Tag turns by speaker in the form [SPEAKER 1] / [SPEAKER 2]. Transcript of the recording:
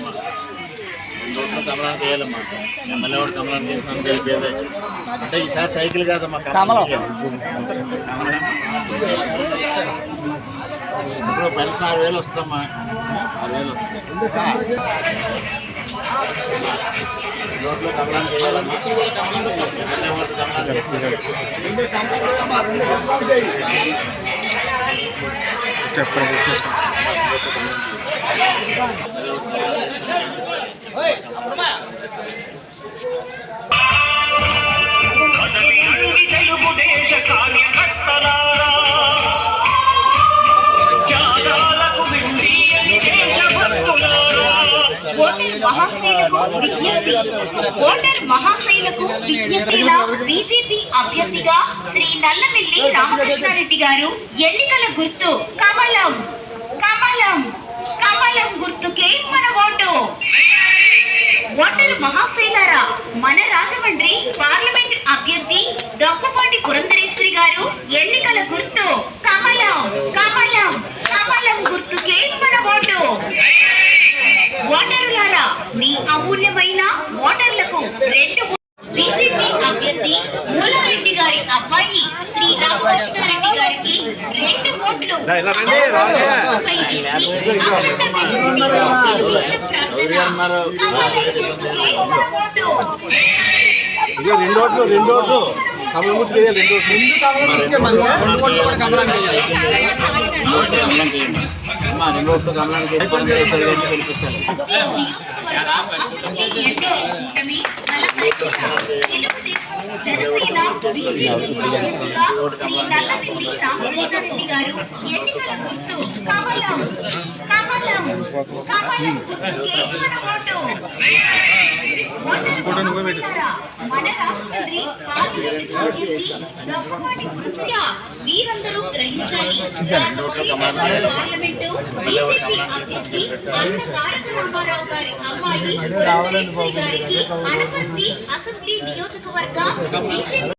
[SPEAKER 1] రెండు కమలానికి వేయాలమ్మా ఎమ్మెల్యే వాడు కమలానికి వేసినాను గెలిపేదే అంటే ఈసారి సైకిల్ కాదమ్మా కమలం. ఇప్పుడు పెన్షన్ ఆరు వేలు వస్తుందమ్మా ఆరు వేలు వస్తుంది రోడ్లు కమలానికి వేయాలమ్మా కమలానికి
[SPEAKER 2] తెలుగుదేశ కార్యకర్తలారా త్యాగాలకు దేశభక్తులారా
[SPEAKER 3] ఓటర్ మహాశైలకు విజ్ఞప్తి. ఓటర్ మహాశైలకు బీజేపీ అభ్యర్థిగా శ్రీ నల్లమిల్లి రామకృష్ణారెడ్డి గారు ఎన్నికల గుర్తు కమలం కమలం గుర్తుకే మన ఓటు ఓటర్ మహాశైలారా మన రాజమండ్రి పార్లమెంట్ అభ్యర్థి దగ్గుపాటి పురంధరేశ్వరి గారు ఎన్నికల గుర్తు కమలం కమలం కమలం గుర్తుకే మన ఓటు. ఓటరులారా మీ అమూల్యమైన ఓటర్లకు రెండు బీజేపీ అభ్యర్థి మూలారెడ్డి గారి అబ్బాయి శ్రీ రామకృష్ణారెడ్డి గారికి రెండు ఓట్లు పై వేసి అఖండ మెజారిటీతో గెలిపించు ప్రార్థన.
[SPEAKER 1] అన్నారు?
[SPEAKER 3] కమలం గుర్తుకే మన ఓటు.
[SPEAKER 4] ఇదే రెండు ఓట్లు రెండు ఓట్లు కమల ముట్టుకు రెండు ఓట్లు ముందు కమల ముట్టుకే రెండు ఓట్లు కూడా కమలానికి వేయాలి.
[SPEAKER 1] రెండు ఓట్లు కమలానికి గెలిపించాలి
[SPEAKER 3] వీరందరూ గ్రహించాలి పార్లమెంటు బీజేపీ అభ్యర్థి అన్న తారక రామారావు గారి అమ్మాయి గారికి అనపర్తి అసెంబ్లీ నియోజకవర్గ బీజేపీ